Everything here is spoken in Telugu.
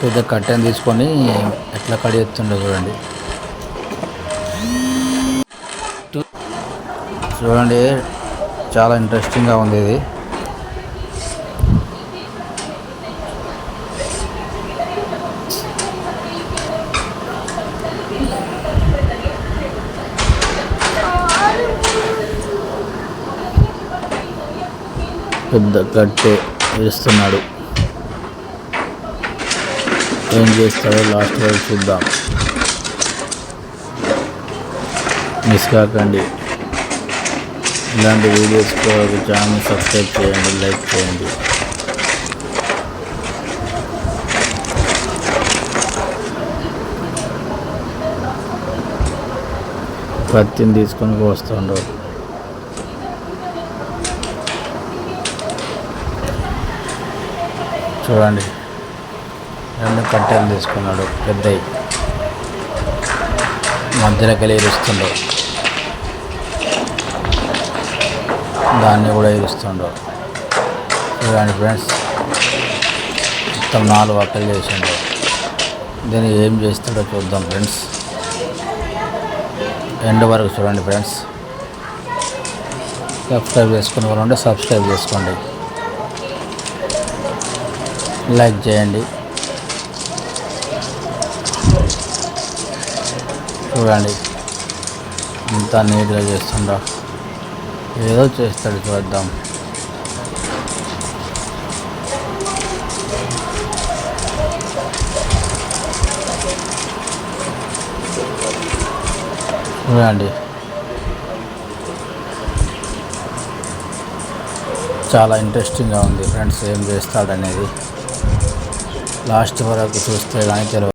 పెద్ద కట్టెను తీసుకొని ఎట్లా కడిగెత్తుండో చూడండి. చూడండి చాలా ఇంట్రెస్టింగ్గా ఉంది ఇది. పెద్ద కట్టె వేస్తున్నాడు. ఏం చేస్తాడో లాస్ట్ వరకు చూద్దాం. మిస్ కాకండి. ఇలాంటి వీడియోస్ కొరకు ఛానల్ సబ్స్క్రైబ్ చేయండి లైక్ చేయండి. కత్తిని తీసుకొని వస్తుండ్రు చూడండి. రెండు కట్టెలు తీసుకున్నాడు పెద్దయి మధ్యలోకి వెళ్ళి దాన్ని కూడా ఇరుస్తుండు చూడండి ఫ్రెండ్స్ మొత్తం నాలుగు అక్కలు చేసిండు. దీన్ని ఏం చేస్తాడో చూద్దాం ఫ్రెండ్స్. ఎండ్ వరకు చూడండి ఫ్రెండ్స్. సబ్స్క్రైబ్ చేసుకునే వాళ్ళు ఉంటే సబ్స్క్రైబ్ చేసుకోండి. లైక్ చేయండి. చూడండి. ఇంత నీట్గా చేస్తుండ ఏదో చేస్తాడు చూద్దాం. చూడండి. చాలా ఇంట్రెస్టింగ్గా ఉంది ఫ్రెండ్స్ ఏం చేస్తాడనేది. లాస్ట్ వరకు చూస్తే కానీ తెలియదు.